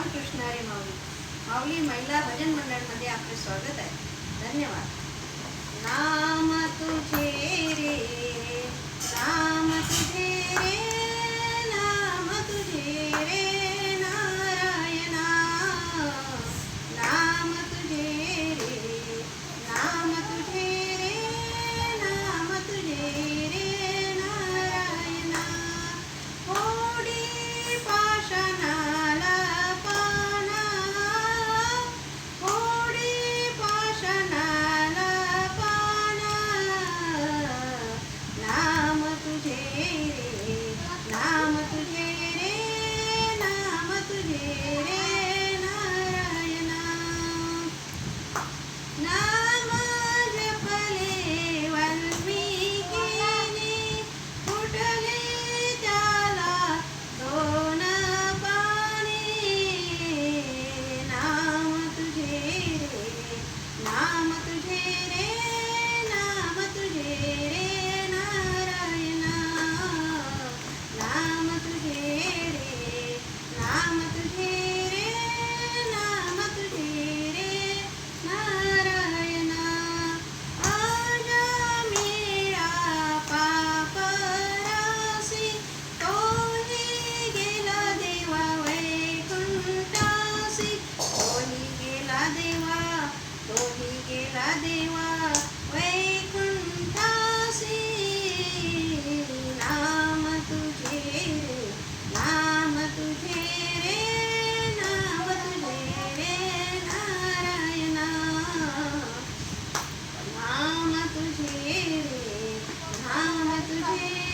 रामकृष्ण हरी माऊली. माऊली महिला भजन मंडळमध्ये आपले स्वागत आहे. धन्यवाद. तुझे राम तुझे